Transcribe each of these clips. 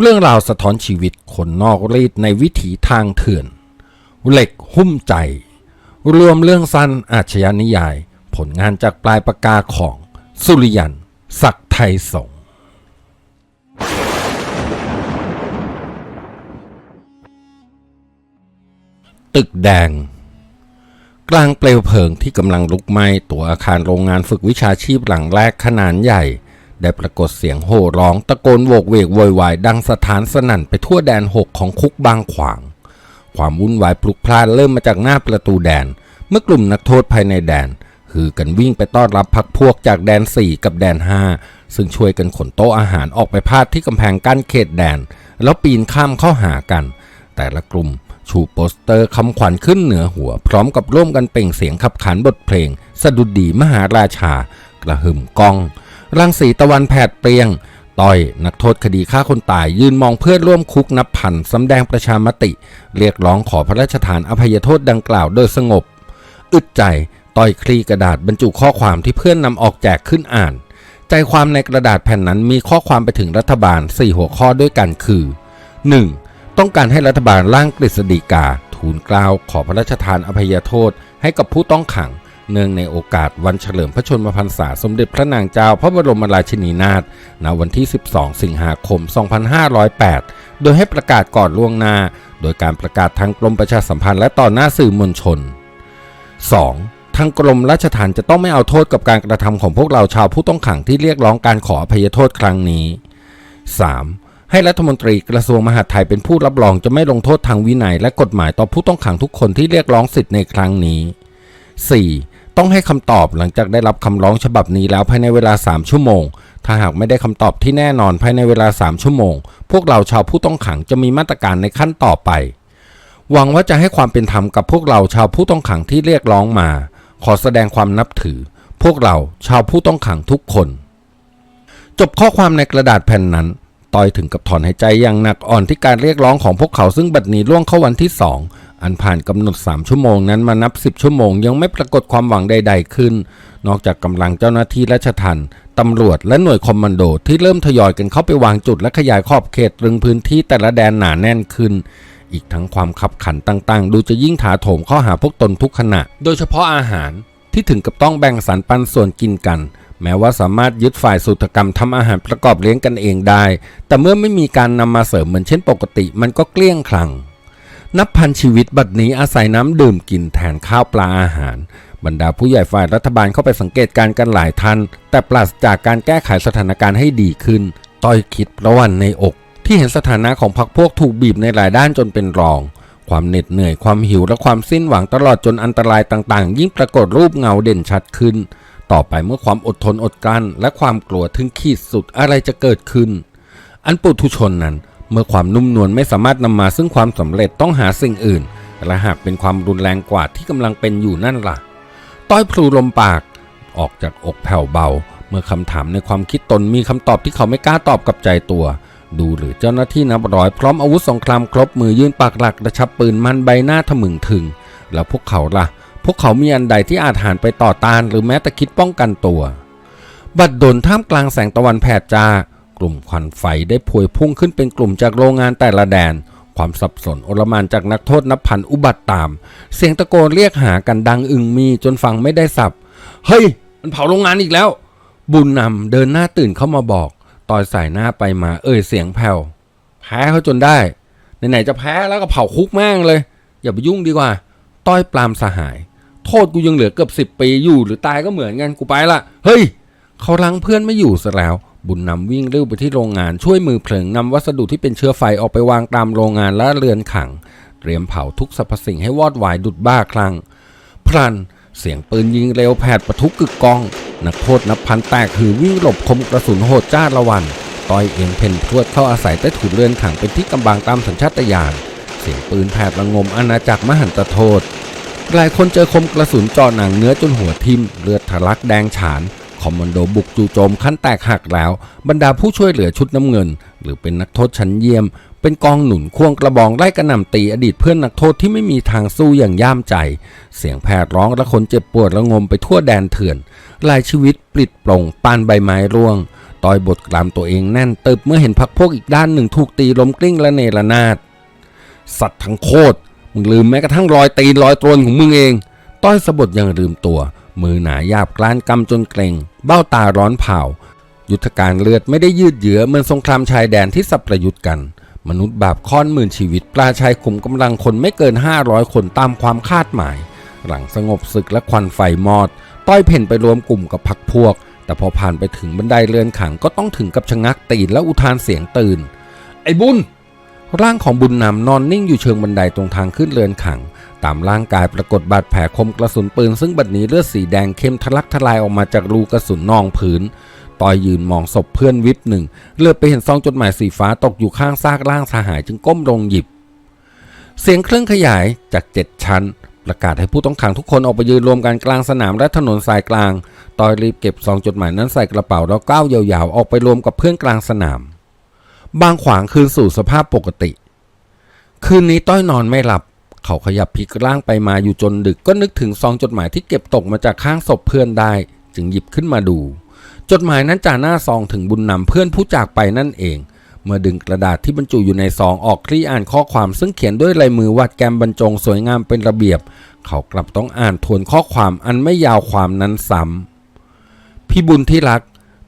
เรื่องราวสะท้อนชีวิตคนนอกรีดในวิถีทางเถื่อน เหล็กหุ้มใจ รวมเรื่องสั้นอาชญานิยาย ผลงานจากปลายปากกาของสุริยัน ศักดิ์ไทยสงตึกแดง กลางเปลวเพลิงที่กำลังลุกไหม้ตัวอาคารโรงงานฝึกวิชาชีพหลังแรกขนาดใหญ่ ได้ปรากฏเสียงโห่ร้องตะโกนโวกเวกโวยวายดังสถานสนั่นไปทั่วแดนหกของคุกบางขวาง ความวุ่นวายพลุกพล่านเริ่มมาจากหน้าประตูแดน เมื่อกลุ่มนักโทษภายในแดนคือกันวิ่งไปต้อนรับพักพวกจากแดน 4 กับแดน 5 ซึ่งช่วยกันขนโต๊ะอาหารออกไปพาดที่กำแพงกั้นเขตแดน แล้วปีนข้ามเข้าหากัน แต่ละกลุ่มชูโปสเตอร์คำขวัญขึ้นเหนือหัว พร้อมกับร่วมกันเปล่งเสียงขับขานบทเพลง สดุดีมหาราชา กระหึ่มกอง รังสีตะวันแผดเปรียงต้อยนักโทษคดีฆ่าคนตาย ยืนมองเพื่อนร่วมคุกนับพันสำแดงประชามติ เรียกร้องขอพระราชทานอภัยโทษดังกล่าวโดยสงบ อึดใจต้อยคลี่กระดาษบรรจุข้อความที่เพื่อนนำออกแจกขึ้นอ่าน ใจความในกระดาษแผ่นนั้นมีข้อความไปถึงรัฐบาล 4 หัวข้อด้วยกันคือ 1. ต้องการให้รัฐบาลร่างกฤษฎีกา ทูลกล้าวขอพระราชทานอภัยโทษให้กับผู้ต้องขัง เนื่องในโอกาสวันเฉลิมพระชนมพรรษาสมเด็จพระนางเจ้าพระบรมราชินีนาถณวันที่ 12 สิงหาคม 2508 โดยให้ประกาศก่อนล่วงหน้า โดยการประกาศทางกรมประชาสัมพันธ์และต่อหน้าสื่อมวลชน 2. ทางกรมราชทัณฑ์จะต้องไม่เอาโทษกับการกระทำของพวกเราชาวผู้ต้องขังที่เรียกร้องการขออภัยโทษครั้งนี้ 3. ให้รัฐมนตรีกระทรวงมหาดไทยเป็นผู้รับรองจะไม่ลงโทษทางวินัยและกฎหมายต่อผู้ต้องขังทุกคนที่เรียกร้องสิทธิ์ในครั้งนี้ 4. ต้องให้คำตอบหลังจากได้รับคำร้องฉบับนี้แล้วภายในเวลา 3 ชั่วโมง ถ้าหากไม่ได้คำตอบที่แน่นอนภายในเวลา 3 ชั่วโมง พวกเราชาวผู้ต้องขังจะมีมาตรการในขั้นต่อไป หวังว่าจะให้ความเป็นธรรมกับพวกเราชาวผู้ต้องขังที่เรียกร้องมา ขอแสดงความนับถือ พวกเราชาวผู้ต้องขังทุกคน จบข้อความในกระดาษแผ่นนั้น ต้อยถึงกับถอนหายใจอย่างหนักอ่อนที่การเรียกร้องของพวกเขาซึ่งบัดนี้ล่วงเข้าวันที่สองอันผ่านกำหนด 3 ชั่วโมงนั้นมานับ 10 ชั่วโมง ยังไม่ปรากฏความหวังใด ๆ ขึ้น นอกจากกำลังเจ้าหน้าที่ราชทัณฑ์ตำรวจและหน่วยคอมมานโดที่เริ่มทยอยกันเข้าไปวางจุดและขยายขอบเขตรึงพื้นที่แต่ละแดนหนาแน่นขึ้น อีกทั้งความขับขันต่างๆ ดูจะยิ่งถาโถมข้าหาพวกตนทุกขณะ โดยเฉพาะอาหารที่ถึงกับต้องแบ่งสรรปันส่วนกินกัน แม้ว่าสามารถยึดฝ่ายสุตกรรมทำอาหารประกอบเลี้ยงกันเองได้ แต่เมื่อไม่มีการนำมาเสริมเหมือนเช่นปกติ มันก็เกลี้ยงคลัง นับพันชีวิตบัดนี้อาศัยน้ำดื่มกินแทนข้าวปลาอาหาร บรรดาผู้ใหญ่ฝ่ายรัฐบาลเข้าไปสังเกตการณ์กันหลายท่าน แต่ปราศจากการแก้ไขสถานการณ์ให้ดีขึ้น ต้อยคิดประวันในอก ที่เห็นสถานะของพรรคพวกถูกบีบในหลายด้านจนเป็นรองความเหน็ดเหนื่อยความหิวและความสิ้นหวังตลอดจนอันตรายต่างๆ ยิ่งปรากฏรูปเงาเด่นชัดขึ้น ต่อไปเมื่อความอดทนอดกลั้น และความกลัวถึงขีดสุดอะไรจะเกิดขึ้น อันปุถุชนนั้น เมื่อความนุ่มนวลไม่สามารถนำมาซึ่งความสำเร็จต้องหาสิ่งอื่น และหากเป็นความรุนแรงกว่าที่กำลังเป็นอยู่นั่นล่ะ ต้อยพลูลมปากออกจากอกแผ่วเบา เมื่อคำถามในความคิดตนมีคำตอบที่เขาไม่กล้าตอบกับใจตัว ดูหรือเจ้าหน้าที่นับร้อยพร้อมอาวุธสงครามครบมือยื่นปากหลักกระชับปืนมันใบหน้าทะมึงถึง แล้วพวกเขาล่ะ พวกเขามีอันใดที่อาจหันไปต่อต้านหรือแม้แต่คิดป้องกันตัว บัดดลท่ามกลางแสงตะวันแผดจ้ากลุ่มควันไฟได้พวยพุ่งขึ้นเป็นกลุ่มจากโรงงานแต่ละแดน ความสับสนโอลมานจากนักโทษนับพันอุบัติตาม เสียงตะโกนเรียกหากันดังอึงมีจนฟังไม่ได้สับ เฮ้ย มันเผาโรงงานอีกแล้ว บุญนำเดินหน้าตื่นเข้ามาบอก ต่อยสายหน้าไปมาเอ่ยเสียงแผ่ว แพ้เขาจนได้ ไหนๆจะแพ้แล้วก็เผาคุกแม่งเลย อย่าไปยุ่งดีกว่า ต้อยปรามสหาย โทษกูยังเหลือเกือบสิบปีอยู่หรือตายก็เหมือนกันกูไปละเฮ้ยเขาลังเพื่อนไม่อยู่ซะแล้ว บุญนำวิ่งเร็วไปที่โรงงานช่วยมือเพลิงนำวัสดุที่เป็นเชื้อไฟออกไปวางตามโรงงานและเรือนขัง เตรียมเผาทุกสรรพสิ่งให้วอดวายดุดบ้าคลั่งพลันเสียงปืนยิงเร็วแผดประทุกกึกก้อง นักโทษนับพันแตกหือวิ่งหลบคมกระสุนโหดจ้าละวัน ต้อยเอ็นเพนพรวดเข้าอาศัยใต้ถุนเรือนขังเป็นที่กำบังตามสัญชาตญาณเสียงปืนแผดระงมอาณาจักรมหันตโทษ หลายคนเจอคมกระสุนเจาะหนังเนื้อจนหัวทิ่มเลือดทะลักแดงฉาน คอมมานโดบุกจู่โจมขั้นแตกหักแล้ว บรรดาผู้ช่วยเหลือชุดน้ำเงิน หรือเป็นนักโทษชั้นเยี่ยม เป็นกองหนุนควงกระบองไล่กระหน่ำตีอดีตเพื่อนนักโทษที่ไม่มีทางสู้อย่างย่ามใจ เสียงแผดร้องและคนเจ็บปวดระงมไปทั่วแดนเถื่อนหลายชีวิตปลิดปลงปานใบไม้ร่วงต่อยบทกรามตัวเองแน่นตึบเมื่อเห็นพักพวกอีกด้านหนึ่งถูกตีล้มกลิ้งและเนรนาดสัตว์ทั้งโคตร มึงลืมแม้กระทั่งรอยตีนรอยตรวนของมึงเอง ต้อยสะบดยังลืมตัว มือหนาหยาบกล้านกำจนเกรงเบ้าตาร้อนเผายุทธการเลือดไม่ได้ยืดเยื้อเหมือนสงครามชายแดนที่สับประยุทธ์กัน มนุษย์บาปค้อนหมื่นชีวิตปลาชายขุมกำลังคนไม่เกิน 500 คนตามความคาดหมาย หลังสงบศึกและควันไฟมอด ต้อยเพ่นไปรวมกลุ่มกับพักพวก แต่พอผ่านไปถึงบันไดเรือนขังก็ต้องถึงกับชะงักตีนและอุทานเสียงตื่น ไอ้บุญ ร่างของบุญนำนอนนิ่งอยู่เชิงบันไดตรงทางขึ้นเรือนขัง ตามร่างกายปรากฏบาดแผลคมกระสุนปืน ซึ่งบัดนี้เลือดสีแดงเข้มทะลักทลายออกมาจากรูกระสุนนองพื้นต่อยยืนมองศพเพื่อนวิบหนึ่งเลือดไปเห็นซองจดหมายสีฟ้าตกอยู่ข้างซากร่างสหายจึงก้มลงหยิบ เสียงเครื่องขยายจากเจ็ดชั้น ประกาศให้ผู้ต้องขังทุกคนออกไปยืนรวมกันกลางสนามและถนนสายกลาง ต่อยรีบเก็บซองจดหมายนั้นใส่กระเป๋าแล้วก้าวยาวๆ ออกไปรวมกับเพื่อนกลางสนาม บางขวางคืนสู่สภาพปกติ คืนนี้ต้อยนอนไม่หลับ เขาขยับพลิกร่างไปมาอยู่จนดึกก็นึกถึงซองจดหมายที่เก็บตกมาจากข้างศพเพื่อนได้ จึงหยิบขึ้นมาดู จดหมายนั้นจ่าหน้าซองถึงบุญนำเพื่อนผู้จากไปนั่นเอง เมื่อดึงกระดาษที่บรรจุอยู่ในซองออกคลี่อ่านข้อความซึ่งเขียนด้วยลายมือวาดแกมบรรจงสวยงามเป็นระเบียบ เขากลับต้องอ่านทวนข้อความอันไม่ยาวความนั้นซ้ำพี่บุญที่รัก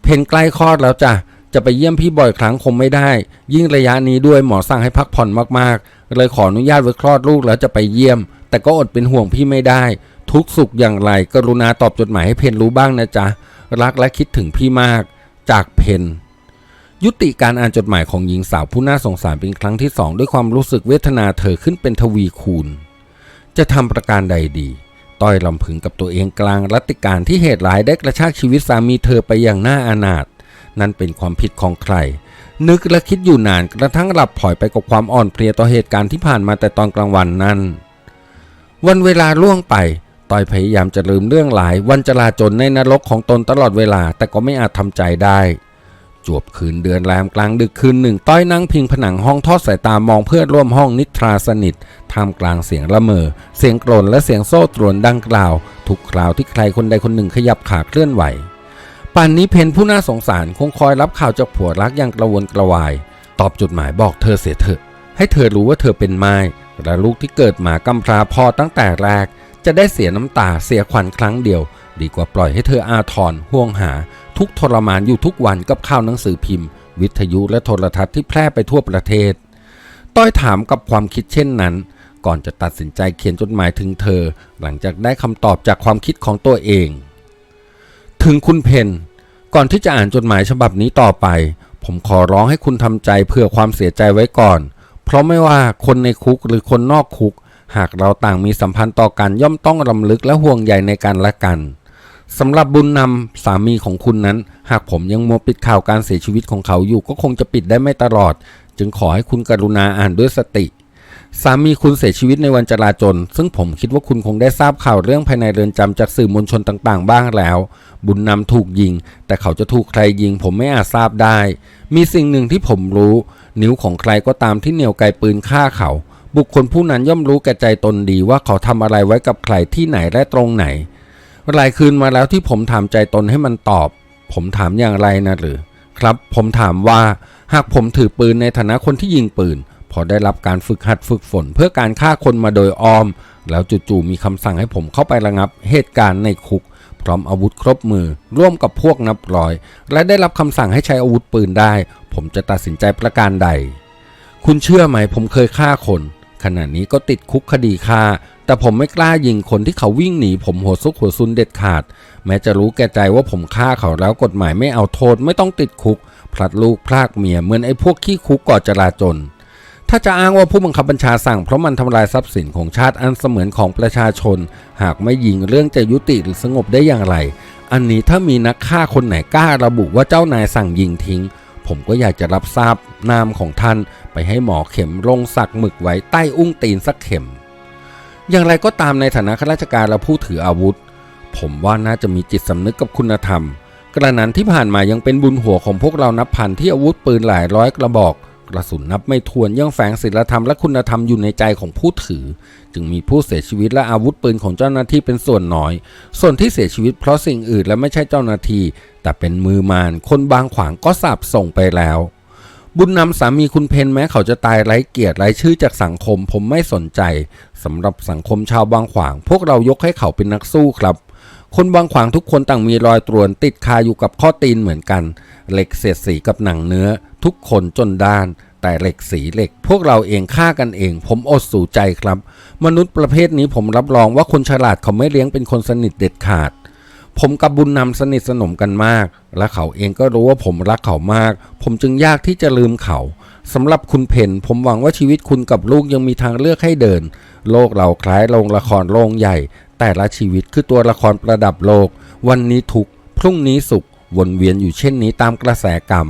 เพนใกล้คลอดแล้วจ้ะ จะไปเยี่ยมพี่บ่อยครั้งคงไม่ได้ ยิ่งระยะนี้ด้วยหมอสั่งให้พักผ่อนมากๆ เลยขออนุญาตไว้คลอดลูกแล้วจะไปเยี่ยม แต่ก็อดเป็นห่วงพี่ไม่ได้ ทุกสุขอย่างไรกรุณาตอบจดหมายให้เพนรู้บ้างนะจ๊ะ รักและคิดถึงพี่มาก จากเพนยุติการอ่านจดหมายของหญิงสาวผู้น่าสงสารเป็นครั้งที่สองด้วยความรู้สึกเวทนาเธอขึ้นเป็นทวีคูณ จะทำประการใดดี ต้อยลำพึงกับตัวเองกลางรัติการที่เหตุร้ายได้กระชากชีวิตสามีเธอไปอย่างน่าอนาถ นั่นเป็นความผิดของใคร นึกและคิดอยู่นานกระทั่งหลับพลอยไปกับความอ่อนเพลียต่อเหตุการณ์ที่ผ่านมาแต่ตอนกลางวันนั้น วันเวลาล่วงไปต้อยพยายามจะลืมเรื่องหลาย วันจลาจนในนรกของตนตลอดเวลาแต่ก็ไม่อาจทำใจได้ จวบคืนเดือนแรมกลางดึกคืนหนึ่ง ต้อยนั่งพิงผนังห้องทอดสายตามองเพื่อนร่วมห้องนิทราสนิทท่ามกลางเสียงละเมอ เสียงกรนและเสียงโซ่ตรวนดังกล่าว ทุกคราวที่ใครคนใดคนหนึ่งขยับขาเคลื่อนไหว ป่านนี้เพนผู้น่าสงสารคงคอยรับข่าวจากผัวรักอย่างกระวนกระวาย ตอบจดหมายบอกเธอเสียเถอะ ให้เธอรู้ว่าเธอเป็นไม้และลูกที่เกิดมากำพร้าพ่อตั้งแต่แรก จะได้เสียน้ำตาเสียขวัญครั้งเดียว ดีกว่าปล่อยให้เธออาทรห่วงหา ทุกทรมานอยู่ทุกวันกับข่าวหนังสือพิมพ์ วิทยุและโทรทัศน์ที่แพร่ไปทั่วประเทศ ต้อยถามกับความคิดเช่นนั้น ก่อนจะตัดสินใจเขียนจดหมายถึงเธอ หลังจากได้คำตอบจากความคิดของตัวเอง ถึงคุณเพนก่อนที่จะอ่านจดหมายฉบับนี้ต่อไป ผมขอร้องให้คุณทำใจเพื่อความเสียใจไว้ก่อน เพราะไม่ว่าคนในคุกหรือคนนอกคุก หากเราต่างมีสัมพันธ์ต่อกันย่อมต้องรำลึกและห่วงใยในกันและกันสำหรับบุญนำสามีของคุณนั้น หากผมยังมัวปิดข่าวการเสียชีวิตของเขาอยู่ก็คงจะปิดได้ไม่ตลอด จึงขอให้คุณกรุณาอ่านด้วยสติ สามีคุณเสียชีวิตในวันจราจน ซึ่งผมคิดว่าคุณคงได้ทราบข่าวเรื่องภายในเรือนจำจากสื่อมวลชนต่างๆ บ้างแล้ว บุญนำถูกยิง แต่เขาจะถูกใครยิง ผมไม่อาจทราบได้ มีสิ่งหนึ่งที่ผมรู้ นิ้วของใครก็ตามที่เหนี่ยวไกปืนฆ่าเขา บุคคลผู้นั้นย่อมรู้แก่ใจตนดีว่าเขาทำอะไรไว้กับใครที่ไหนและตรงไหนหลายคืนมาแล้วที่ผมถามใจตนให้มันตอบ ผมถามอย่างไรนะหรือ ครับ ผมถามว่าหากผมถือปืนในฐานะคนที่ยิงปืน พอได้รับการฝึกหัดฝึกฝน เพื่อการฆ่าคนมาโดยอ้อม แล้วจู่ๆมีคำสั่งให้ผมเข้าไประงับเหตุการณ์ในคุก พร้อมอาวุธครบมือ ร่วมกับพวกนับร้อย และได้รับคำสั่งให้ใช้อาวุธปืนได้ ผมจะตัดสินใจประการใด คุณเชื่อไหมผมเคยฆ่าคนขณะนี้ก็ติดคุกคดีฆ่า แต่ผมไม่กล้ายิงคนที่เขาวิ่งหนี ผมหัวซุกหัวซุนเด็ดขาด แม้จะรู้แก่ใจว่าผมฆ่าเขาแล้วกฎหมายไม่เอาโทษไม่ต้องติดคุก พลัดลูกพรากเมียเหมือนไอ้พวกขี้คุกก่อจราจน ถ้าจะอ้างว่าผู้บังคับบัญชาสั่งเพราะมันทำลายทรัพย์สินของชาติอันเสมือนของประชาชน หากไม่ยิงเรื่องจะยุติหรือสงบได้อย่างไร อันนี้ถ้ามีนักฆ่าคนไหนกล้าระบุว่าเจ้านายสั่งยิงทิ้ง ผมก็อยากจะรับทราบนามของท่าน ไปให้หมอเข็มลงสักหมึกไว้ใต้อุ้งตีนสักเข็ม อย่างไรก็ตามในฐานะข้าราชการและผู้ถืออาวุธ ผมว่าน่าจะมีจิตสำนึกกับคุณธรรม กระนั้นที่ผ่านมายังเป็นบุญหัวของพวกเรานับพันที่อาวุธปืนหลายร้อยกระบอก กระสุนนับไม่ถ้วนยังแฝงศีลธรรมและคุณธรรมอยู่ในใจของผู้ถือ จึงมีผู้เสียชีวิตและอาวุธปืนของเจ้าหน้าที่เป็นส่วนน้อย ส่วนที่เสียชีวิตเพราะสิ่งอื่นและไม่ใช่เจ้าหน้าที่ แต่เป็นมือมานคนบางขวางก็สาบส่งไปแล้ว บุญนำสามีคุณเพนแม้เขาจะตายไร้เกียรติไร้ชื่อจากสังคม ผมไม่สนใจสำหรับสังคมชาวบางขวาง พวกเรายกให้เขาเป็นนักสู้ครับคนบางขวางทุกคนต่างมีรอยตรวนติดคาอยู่กับข้อตีนเหมือนกัน เหล็กเสียดสีกับหนังเนื้อ ทุกคนจนด้าน แต่เหล็กสีเหล็ก พวกเราเองฆ่ากันเอง ผมอดสู่ใจครับ มนุษย์ประเภทนี้ผมรับรองว่าคนฉลาดเขาไม่เลี้ยงเป็นคนสนิทเด็ดขาด ผมกับบุญนำสนิทสนมกันมาก และเขาเองก็รู้ว่าผมรักเขามาก ผมจึงยากที่จะลืมเขาสำหรับคุณเพนผมหวังว่าชีวิตคุณกับลูกยังมีทางเลือกให้เดิน โลกเราคล้ายโรงละครโรงใหญ่ แต่ละชีวิตคือตัวละครประดับโลก วันนี้ทุกพรุ่งนี้สุข วนเวียนอยู่เช่นนี้ตามกระแสกรรม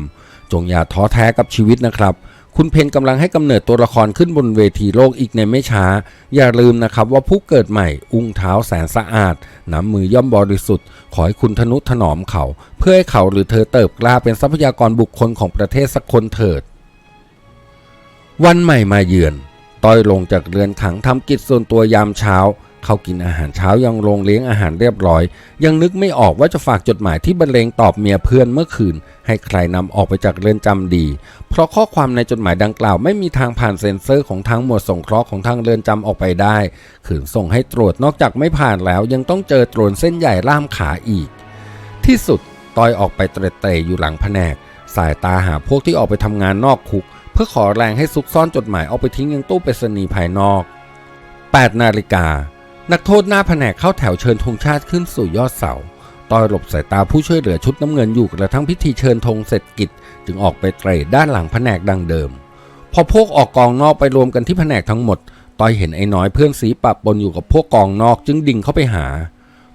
จงอย่าท้อแท้กับชีวิตนะครับ คุณเพนกำลังให้กำเนิดตัวละครขึ้นบนเวทีโลกอีกในไม่ช้า อย่าลืมนะครับว่าผู้เกิดใหม่ อุ้งเท้าแสนสะอาดน้ำมือย่อมบริสุทธิ์ ขอให้คุณทนุถนอมเขา เพื่อให้เขาหรือเธอเติบกล้าเป็นทรัพยากรบุคคลของประเทศสักคนเถิด วันใหม่มาเยือนต้อยลงจากเรือนขังทำกิจส่วนตัวยามเช้า เขากินอาหารเช้ายังโรงเลี้ยงอาหารเรียบร้อย ยังนึกไม่ออกว่าจะฝากจดหมายที่บรรเลงตอบเมียเพื่อนเมื่อคืน ให้ใครนำออกไปจากเรือนจำดี เพราะข้อความในจดหมายดังกล่าวไม่มีทางผ่านเซ็นเซอร์ของทางหมวดส่งเคราะห์ของทางเรือนจำออกไปได้ขืนส่งให้ตรวจนอกจากไม่ผ่านแล้วยังต้องเจอตรวนเส้นใหญ่ล่ามขาอีก ที่สุดตอยออกไปเตร็ดเตร่อยู่หลังแผนก สายตาหาพวกที่ออกไปทำงานนอกคุก เพื่อขอแรงให้ซุกซ่อนจดหมายเอาไปทิ้งยังตู้ไปรษณีย์ภายนอก8นาฬิกา นักโทษหน้าแผนกเข้าแถวเชิญธงชาติขึ้นสู่ยอดเสาต้อยหลบสายตาผู้ช่วยเหลือชุดน้ำเงินอยู่กระทั่งพิธีเชิญธงเสร็จกิจ จึงออกไปเตร่ด้านหลังแผนกดังเดิม พอพวกออกกองนอกไปรวมกันที่แผนกทั้งหมดต้อยเห็นไอ้น้อยเพื่อนสีปะปนอยู่กับพวกกองนอกจึงดิ่งเข้าไปหา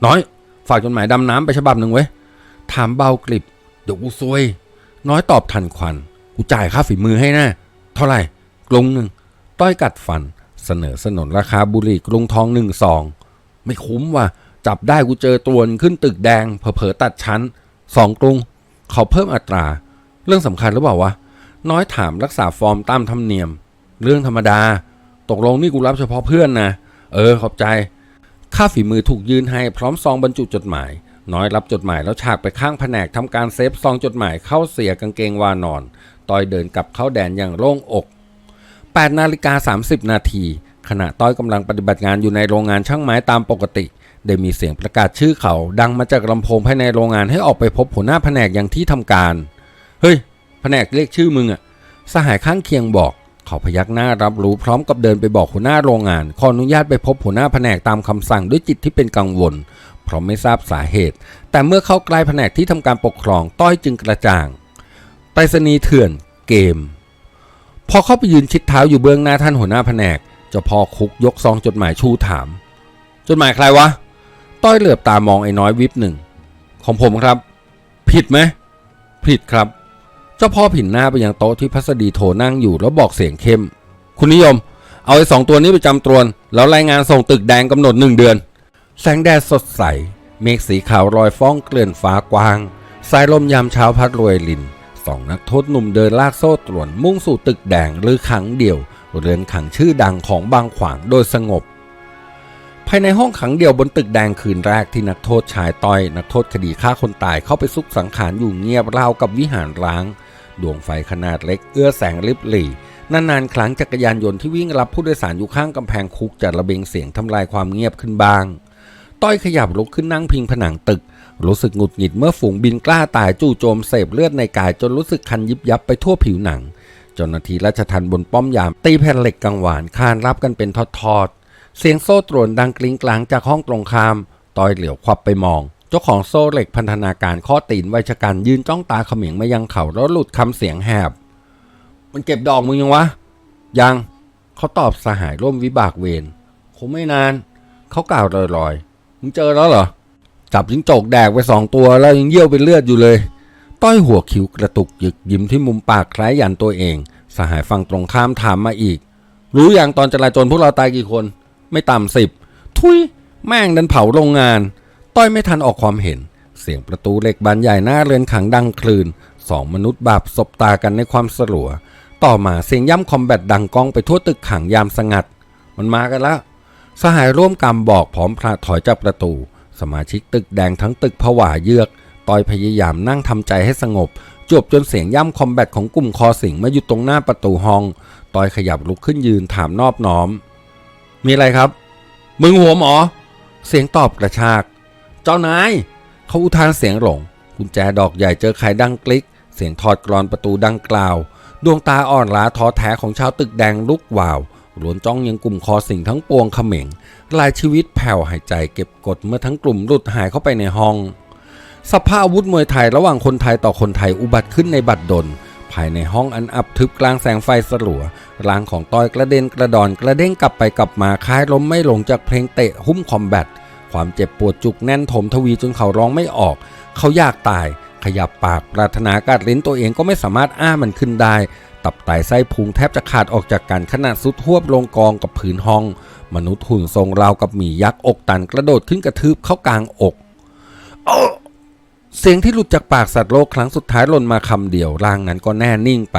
น้อย ฝากจดหมายดำน้ำไปฉบับหนึ่งเว้ยถามเบากริบเดี๋ยวกูซวย น้อยตอบทันควัน กูจ่ายค่าฝีมือให้นะเท่าไหร่กรุงหนึ่งต้อยกัดฟัน เสนอสนนราคาบุหรี่กรุงทองหนึ่งซอง ไม่คุ้มว่ะ จับได้กูเจอตัวนึงขึ้นตึกแดงเผลอๆตัดชั้นสองกรุงเขาเพิ่มอัตรา เรื่องสำคัญหรือเปล่าวะ น้อยถามรักษาฟอร์มตามธรรมเนียม เรื่องธรรมดา ตกลงนี่กูรับเฉพาะเพื่อนนะ เออขอบใจ ค่าฝีมือถูกยื่นให้พร้อมซองบรรจุจดหมาย น้อยรับจดหมายแล้วฉากไปข้างแผนกทำการเซฟซองจดหมายเข้าเสียกางเกงวานอน ตอยเดินกลับเข้าแดนอย่างโล่งอก 8นาฬิกา30 นาทีขณะต้อยกำลังปฏิบัติงานอยู่ในโรงงานช่างไม้ตามปกติ ได้มีเสียงประกาศชื่อเขา ดังมาจากลำโพงภายในโรงงานให้ออกไปพบหัวหน้าแผนกอย่างที่ทำการ เฮ้ย แผนกเรียกชื่อมึงอะสหายข้างเคียงบอก เขาพยักหน้ารับรู้พร้อมกับเดินไปบอกหัวหน้าโรงงาน ขออนุญาตไปพบหัวหน้าแผนกตามคำสั่งด้วยจิตที่เป็นกังวล เพราะไม่ทราบสาเหตุ แต่เมื่อเข้าใกล้แผนกที่ทำการปกครอง ต้อยจึงกระจ่างไปรษณีย์เถื่อน เกม พอเข้าไปยืนชิดเท้าอยู่เบื้องหน้าท่านหัวหน้าแผนกเจ้าพ่อคุกยกซองจดหมายชูถาม จดหมายใครวะ ต้อยเหลือบตามองไอ้น้อยวิบหนึ่ง ของผมครับ ผิดไหม ผิดครับ เจ้าพ่อผินหน้าไปยังโต๊ะที่พัสดีโทนั่งอยู่แล้วบอกเสียงเข้ม คุณนิยม เอาไอ้สองตัวนี้ไปจำตรวน แล้วรายงานส่งตึกแดงกำหนดหนึ่งเดือน แสงแดดสดใส เมฆสีขาวลอยฟ้องเกลื่อนฟ้ากว้าง สายลมยามเช้าพัดรวยลิน สองนักโทษหนุ่มเดินลากโซ่ตรวนมุ่งสู่ตึกแดงหรือขังเดี่ยว เรือนขังชื่อดังของบางขวางโดยสงบ ภายในห้องขังเดี่ยวบนตึกแดงคืนแรกที่นักโทษชายต้อย นักโทษคดีฆ่าคนตายเข้าไปซุกสังขารอยู่เงียบราวกับวิหารร้าง ดวงไฟขนาดเล็กเอื้อแสงริบหรี่นานๆครั้งจักรยานยนต์ที่วิ่งรับผู้โดยสารอยู่ข้างกำแพงคุกจะระเบงเสียงทำลายความเงียบขึ้นบ้าง ต้อยขยับลุกขึ้นนั่งพิงผนังตึก รู้สึกหงุดหงิดเมื่อฝูงบินกล้าตายจู่โจมเสพเลือดในกายจนรู้สึกคันยิบยับไปทั่วผิวหนังเจ้าหน้าที่ราชทัณฑ์บนป้อมยาม ตีแผ่นเหล็กกังวานคานรับกันเป็นทอดๆเสียงโซ่ตรวนดังกลิ้งกลางจากห้องตรงข้ามตอยเหลียวควับไปมอง เจ้าของโซ่เหล็กพันธนาการข้อตีนวัยชกันยืนจ้องตาเขม็งมายังเขาแล้วหลุดคำเสียงแหบ มันเก็บดอกมึงยังวะ ยังเขาตอบสหายร่วมวิบากเวรคงไม่นาน เขากล่าวลอยๆมึงเจอแล้วเหรอ จับจิ้งจกแดกไปสองตัวแล้วยังเยี่ยวเป็นเลือดอยู่เลย ต้อยหัวคิ้วกระตุกหยึกยิ้มที่มุมปากคล้ายยันตัวเอง สหายฝั่งตรงข้ามถามมาอีก รู้อย่างตอนจราจรพวกเราตายกี่คน ไม่ต่ำสิบทุยแม่งดันเผาโรงงาน ต้อยไม่ทันออกความเห็น เสียงประตูเหล็กบานใหญ่หน้าเรือนขังดังคลืนสองมนุษย์บาปสบตากันในความสลัว ต่อมาเสียงย่ำคอมแบทดังก้องไปทั่วตึกขังยามสงัด มันมากันแล้ว สหายร่วมกรรมบอกพร้อมพระถอยจากประตู สมาชิกตึกแดงทั้งตึกผวาเยือกตอยพยายามนั่งทำใจให้สงบจบจนเสียงย่ำคอมแบทของกลุ่มคอสิงมาอยู่ตรงหน้าประตูห้อง ตอยขยับลุกขึ้นยืนถามนอบน้อม มีอะไรครับ มึงหัวหมอ เสียงตอบกระชาก เจ้านาย เขาอุทานเสียงหลง กุญแจดอกใหญ่เจอไขดังกลิก เสียงถอดกรอนประตูดังกล่าว ดวงตาอ่อนล้าท้อแท้ของชาวตึกแดงลุกวาว ล้วนจ้องยังกลุ่มคอสิงทั้งปวงเขม่งลายชีวิตแผ่วหายใจเก็บกดเมื่อทั้งกลุ่มหลุดหายเข้าไปในห้อง สภาพอาวุธมวยไทยระหว่างคนไทยต่อคนไทยอุบัติขึ้นในบัดดล ภายในห้องอันอับทึบกลางแสงไฟสลัวร่างของต้อยกระเด็นกระดอนกระเด้งกลับไปกลับมาคล้ายล้มไม่ลงจากเพลงเตะหุ้มคอมแบทความเจ็บปวดจุกแน่นถมทวีจนเขาร้องไม่ออก เขาอยากตาย ขยับปากปรารถนากัดลิ้นตัวเองก็ไม่สามารถอ้ามันขึ้นได้ ตับไตไส้พุงแทบจะขาดออกจากกันขณะสุดทวบลงกองกับพื้นห้อง มนุษย์หุ่นทรงราวกับหมียักษ์อกตันกระโดดขึ้นกระทืบเข้ากลางอกโอ้เสียงที่หลุดจากปากสัตว์โลกครั้งสุดท้ายหล่นมาคำเดียวร่างนั้นก็แน่นิ่งไป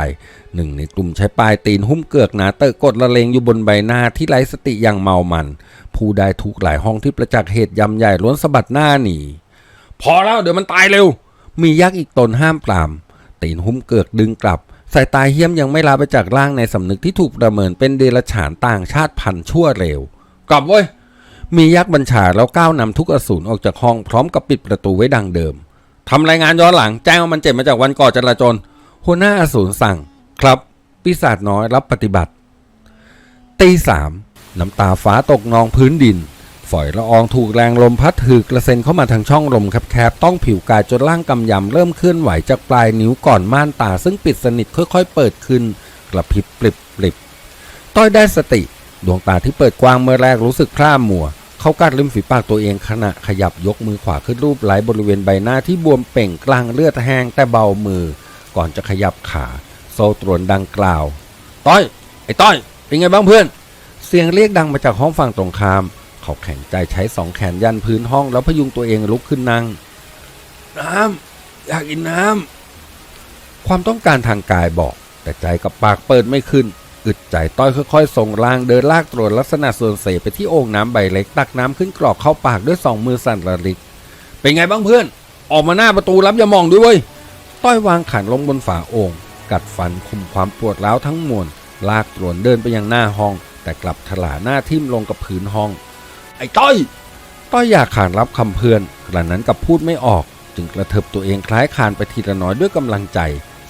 หนึ่งในกลุ่มใช้ปลายตีนหุ้มเกือกหนาเตอะกดละเลงอยู่บนใบหน้าที่ไร้สติอย่างเมามัน ผู้ใดถูกหลายห้องที่ประจักษ์เหตุยำใหญ่ล้วนสะบัดหน้าหนีพอแล้วเดี๋ยวมันตายเร็ว มียักษ์อีกตนห้ามปราม ตีนหุ้มเกือกดึงกลับ สายตาเหี้ยมยังไม่ลาไปจากร่างในสำนึกที่ถูกประเมินเป็นเดรัจฉานต่างชาติพันธุ์ชั่วเร็ว กลับเว้ย มียักษ์บัญชาแล้วก้าวนำทุกอสูรออกจากห้องพร้อมกับปิดประตูไว้ดังเดิมทำรายงานย้อนหลังแจ้งว่ามันเจ็บมาจากวันก่อจราจรหัวหน้าอสูรสั่ง ครับปีศาจน้อยรับปฏิบัติตีสามน้ำตาฟ้าตกนองพื้นดิน ฝอยละอองถูกแรงลมพัดถือกระเซ็นเข้ามาทางช่องลมแคบๆต้องผิวกายจนร่างกำยำเริ่มเคลื่อนไหวจากปลายนิ้วก่อนม่านตา ซึ่งปิดสนิทค่อยๆ เปิดขึ้น กระพริบปริบปริบต้อยได้สติ ดวงตาที่เปิดกว้างเมื่อแรกรู้สึกพร่ามัว เขากัดริมฝีปากตัวเองขณะขยับยกมือขวาขึ้นรูปไหลบริเวณใบหน้าที่บวมเป่งกลางเลือดแห้งแต่เบามือ ก่อนจะขยับขาโซตรวนดังกล่าว ต้อย ไอ้ต้อยเป็นไงบ้างเพื่อน เสียงเรียกดังมาจากห้องฝั่งตรงข้าม เขาแข็งใจใช้สองแขนยันพื้นห้องแล้วพยุงตัวเองลุกขึ้นนั่ง น้ำอยากกินน้ำ ความต้องการทางกายบอก แต่ใจกับปากเปิดไม่ขึ้น อึดใจต้อยค่อยๆส่งร่างเดินลากตรวจลักษณะส่วนเสไปที่โอ่งน้ำใบเล็กตักน้ำขึ้นกรอกเข้าปากด้วยสองมือสั่นระลิก เป็นไงบ้างเพื่อน ออกมาหน้าประตูรับอย่ามองด้วยเว้ย ต้อยวางขันลงบนฝาโอ่งกัดฟันคุมความปวดร้าวทั้งมวลลากตรวนเดินไปยังหน้าห้อง แต่กลับถลาหน้าทิ่มลงกับพื้นห้อง ไอ้ต้อย ต้อยอยากขานรับคำเพื่อนกระนั้นกับพูดไม่ออก จึงกระเถิบตัวเองคล้ายคานไปทีละน้อยด้วยกำลังใจ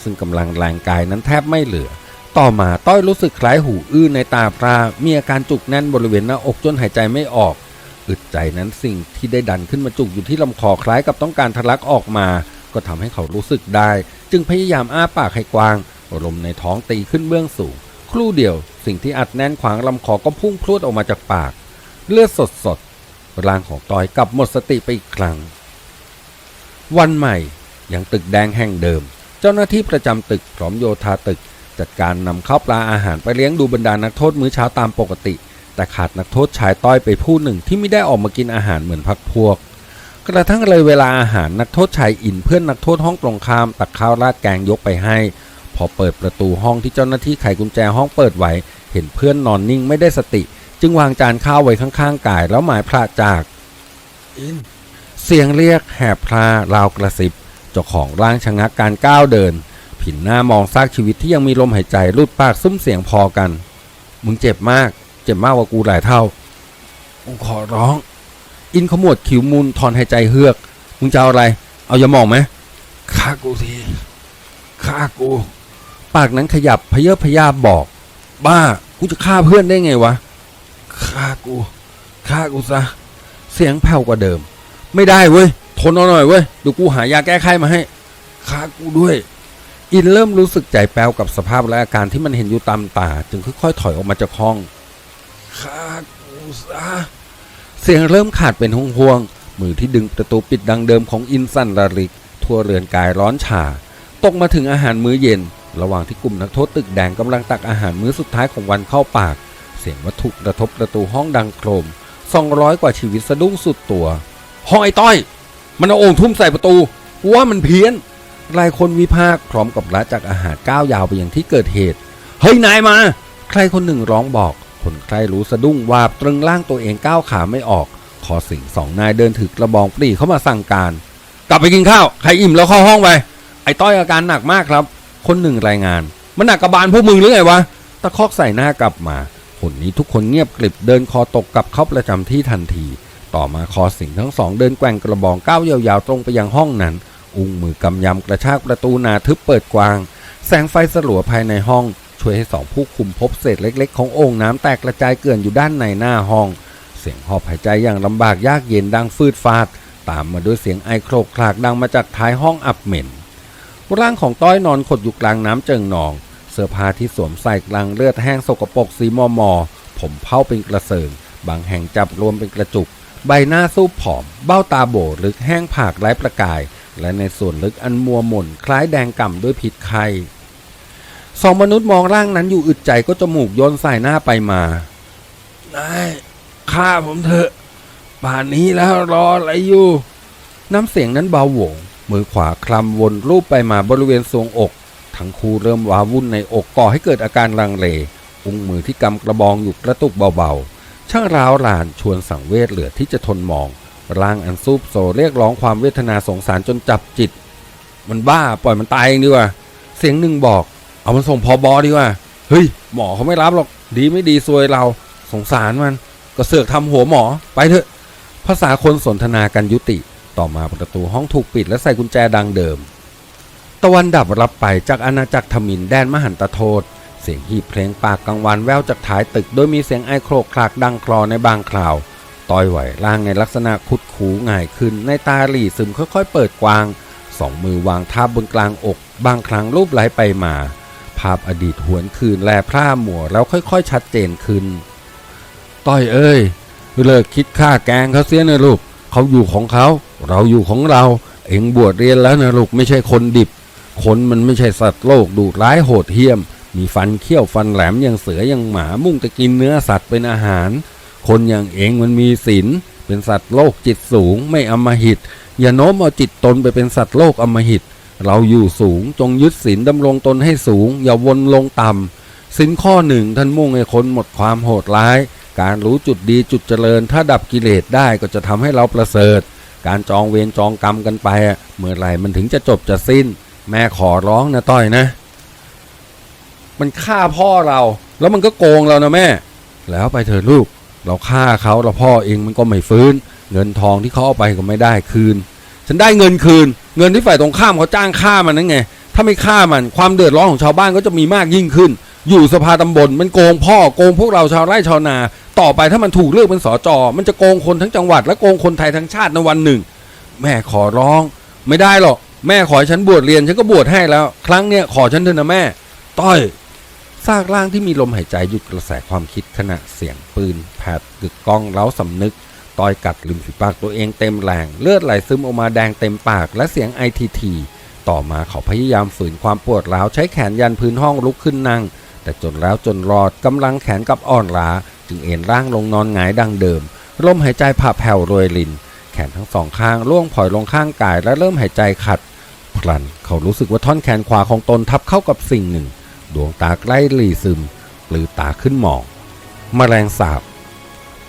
ซึ่งกำลังแรงกายนั้นแทบไม่เหลือ ต่อมาต้อยรู้สึกคล้ายหูอื้อในตาพรามีอาการจุกแน่นบริเวณหน้าอกจนหายใจไม่ออกอึดใจนั้นสิ่งที่ได้ดันขึ้นมาจุกอยู่ที่ลำคอคล้ายกับต้องการทะลักออกมา ก็ทำให้เขารู้สึกได้ จึงพยายามอ้าปากให้กว้างลมในท้องตีขึ้นเบื้องสูง ครู่เดียว สิ่งที่อัดแน่นขวางลำคอก็พุ่งพรวดออกมาจากปาก เลือดสดสดๆร่างของต้อยกลับหมดสติไปอีกครั้ง วันใหม่ยังตึกแดงแห่งเดิม เจ้าหน้าที่ประจำตึกพร้อมโยธาตึก จัดการนำข้าวปลาอาหารไปเลี้ยงดูบรรดานักโทษมื้อเช้าตามปกติ แต่ขาดนักโทษชายต้อยไปผู้หนึ่งที่ไม่ได้ออกมากินอาหารเหมือนพักพวก กระทั่งเลยเวลาอาหารนักโทษชายอินเพื่อนนักโทษห้องตรงข้ามตักข้าวราดแกงยกไปให้ พอเปิดประตูห้องที่เจ้าหน้าที่ไขกุญแจห้องเปิดไว้ เห็นเพื่อนนอนนิ่งไม่ได้สติ จึงวางจานข้าวไว้ข้างๆกายแล้วหมายพระจากอินเสียงเรียกแหบพราราวกระซิบเจ้าของร่างชะงักการก้าวเดิน ผินหน้ามองซากชีวิตที่ยังมีลมหายใจรูดปากซุ้มเสียงพอกัน มึงเจ็บมาก เจ็บมากกว่ากูหลายเท่ากูขอร้อง อินขมวดคิ้วมุนถอนหายใจเฮือก มึงจะเอาอะไร เอายาหมองไหมฆ่ากูทีฆ่ากู ปากนั้นขยับพเยอะพยาบบอก บ้ากูจะฆ่าเพื่อนได้ไงวะ ฆ่ากูฆ่ากูซะ เสียงแผ่วกว่าเดิม ไม่ได้เว้ย ทนเอาหน่อยเว้ยเดี๋ยวกูหายาแก้ไขมาให้ฆ่ากูด้วย อินเริ่มรู้สึกใจแป้วกับสภาพและอาการที่มันเห็นอยู่ตามตา จึงค่อยๆถอยออกมาจากห้องฆ่ากูซะ เสียงเริ่มขาดเป็นห่วงๆมือที่ดึงประตูปิดดังเดิมของอินสันระริก ทั่วเรือนกายร้อนชาตกมาถึงอาหารมื้อเย็น ระหว่างที่กลุ่มนักโทษตึกแดงกำลังตักอาหารมื้อสุดท้ายของวันเข้าปาก สียงวัตถุกระทบประตูห้องดังโครมสองร้อยกว่าชีวิตสะดุ้งสุดตัวห้องไอ้ต้อย มันเอาโอ่งทุ่มใส่ประตูกูว่ามันเพี้ยนหลายคนวิพากพร้อมกับละจากอาหารก้าวยาวไปยังที่เกิดเหตุ เฮ้ย นายมา ใครคนหนึ่งร้องบอก คนใครรู้สะดุ้งวาบตรึงร่างตัวเองก้าวขาไม่ออกคอสิงสองนายเดินถือกระบองปรีเข้ามาสั่งการ กลับไปกินข้าว ใครอิ่มแล้วเข้าห้องไป ไอ้ต้อยอาการหนักมากครับ คนหนึ่งรายงาน มันหนักกระบาลพวกมึงหรือไงวะ ตะคอกใส่หน้ากลับมา คนนี้ทุกคนเงียบกริบเดินคอตกกลับเข้าประจำที่ทันที ต่อมาคอสิงทั้งสองเดินแกว่งกระบองก้าวยาวๆตรงไปยังห้องนั้น อุ้งมือกำยำกระชากประตูหนาทึบเปิดกว้าง แสงไฟสลัวภายในห้อง ช่วยให้สองผู้คุมพบเศษเล็กๆ ของโอ่งน้ำแตกกระจายเกลื่อนอยู่ด้านในหน้าห้อง เสียงหอบหายใจอย่างลำบากยากเย็นดังฟืดฟาด ตามมาด้วยเสียงไอโครกคลากดังมาจากท้ายห้องอับเหม็นร่างของต้อยนอนขดอยู่กลางน้ำเจิงนอง เสื้อผ้าที่สวมใส่กลางเลือดแห้งสกปรกสีมอมอ ผมเผาเป็นกระเซิง บางแห่งจับรวมเป็นกระจุก ใบหน้าสู้ผอม เบ้าตาโบลึกแห้งผากไร้ประกาย และในส่วนลึกอันมัวหม่นคล้ายแดงก่ำด้วยพิษไข้สองมนุษย์มองร่างนั้นอยู่อึดใจก็จมูกโยนใส่หน้าไปมานายฆ่าผมเถอะป่านนี้แล้วรออะไรอยู่ น้ำเสียงนั้นเบาโหวงมือขวาคลำวนรูปไปมาบริเวณทรวงอก ทั้งคู่เริ่มว้าวุ่นในอกก่อให้เกิดอาการลังเลอุ้งมือที่กำกระบองอยู่กระตุกเบาๆ ช่างร้าวหลานชวนสังเวชเหลือที่จะทนมอง ร่างอันซูบโซเรียกร้องความเวทนาสงสารจนจับจิต มันบ้าปล่อยมันตายเองดีกว่า เสียงหนึ่งบอก เอามันส่งพอบอดีกว่า เฮ้ย หมอเขาไม่รับหรอก ดีไม่ดีซวยเรา สงสารมัน ก็เสือกทำหัวหมอ ไปเถอะ ภาษาคนสนทนากันยุติ ต่อมาประตูห้องถูกปิดและใส่กุญแจดังเดิม ตะวันดับรับไปจากอาณาจักรทมินแดนมหันตโทษ เสียงหีบเพลงปากกังวานแววจากท้ายตึก โดยมีเสียงไอโครกคลากดังคลอในบางคราวต้อยไหวร่างในลักษณะคุดคูง่ายขึ้น ในตาหลี่ซึมค่อยๆ เปิดกว้าง สองมือวางทาบบนกลางอก บางครั้งรูปไหลไปมา ภาพอดีตหวนคืนแลพร่าหมัวแล้วค่อยๆ ชัดเจนขึ้น ต้อยเอ้ยเลิกคิดฆ่าแกงเขาเสียนะลูกเขาอยู่ของเขา เราอยู่ของเรา เอ็งบวชเรียนแล้วนะลูกไม่ใช่คนดิบ คนมันไม่ใช่สัตว์โลกดูร้ายโหดเหี้ยม มีฟันเขี้ยวฟันแหลมอย่างเสืออย่างหมามุ่งจะกินเนื้อสัตว์เป็นอาหาร คนอย่างเองมันมีศีลเป็นสัตว์โลกจิตสูงไม่อมหิต อย่าโน้มเอาจิตตนไปเป็นสัตว์โลกอมหิต เราอยู่สูงจงยึดศีลดำรงตนให้สูง อย่าวนลงต่ำศีลข้อหนึ่งท่านมุ่งให้คนหมดความโหดร้าย การรู้จุดดีจุดเจริญ ถ้าดับกิเลสได้ก็จะทำให้เราประเสริฐ การจองเวรจองกรรมกันไปเมื่อไหร่มันถึงจะจบจะสิ้น แม่ขอร้องนะต้อยนะ มันฆ่าพ่อเรา แล้วมันก็โกงเรานะแม่ แล้วไปเถอะลูก เราฆ่าเขาแล้วพ่อเองมันก็ไม่ฟื้น เงินทองที่เขาเอาไปก็ไม่ได้คืน ฉันได้เงินคืน เงินที่ฝ่ายตรงข้ามเขาจ้างฆ่ามันนั่นไง ถ้าไม่ฆ่ามันความเดือดร้อนของชาวบ้านก็จะมีมากยิ่งขึ้น อยู่สภาตำบลมันโกงพ่อโกงพวกเราชาวไร่ชาวนา ต่อไปถ้ามันถูกเลือกเป็นสอจอมันจะโกงคนทั้งจังหวัด และโกงคนไทยทั้งชาติในวันหนึ่ง แม่ขอร้อง ไม่ได้หรอก แม่ขอฉันบวชเรียนฉันก็บวชให้แล้ว ครั้งเนี้ยขอฉันเถอะนะแม่ ต้อยซากร่างที่มีลมหายใจหยุดกระแสความคิดขณะเสียงปืนแผดกึกก้องเล้าสำนึกต้อยกัดริมฝีปากตัวเองเต็มแรงเลือดไหลซึมออกมาแดงเต็มปากและเสียงไอทีทีต่อมาเขาพยายามฝืนความปวดร้าวใช้แขนยันพื้นห้องลุกขึ้นนั่ง แต่จนแล้วจนรอดกำลังแขนกับอ่อนล้า จึงเอ็นร่างลงนอนหงายดังเดิมลมหายใจผ่าแผ่วโรยลิน ขนทั้งสองข้างล่วงผ่อยลงข้างกายและเริ่มหายใจขัด พลันเขารู้สึกว่าท่อนแขนขวาของตนทับเข้ากับสิ่งหนึ่ง ดวงตาใกล้หลีซึมปลือตาขึ้นหมองแมลงสาบ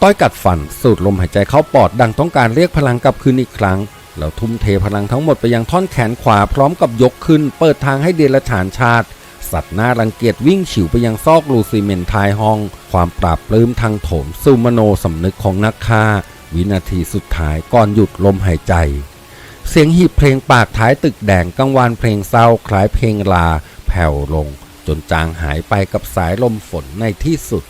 ต้อยกัดฟันสูดลมหายใจเข้าปอดดังต้องการเรียกพลังกลับคืนอีกครั้ง แล้วทุ่มเทพลังทั้งหมดไปยังท่อนแขนขวาพร้อมกับยกขึ้น เปิดทางให้เดรัจฉานชาติสัตว์หน้ารังเกียจวิ่งฉิวไปยังซอกรูซีเมนท้ายห้อง ความปราบปลื้มทางโถมสู่มโนสำนึกของนักฆ่า วินาทีสุดท้ายก่อนหยุดลมหายใจ เสียงหีบเพลงปากท้ายตึกแดงกังวานเพลงเศร้าคล้ายเพลงลาแผ่วลง จนจางหายไปกับสายลมฝนในที่สุด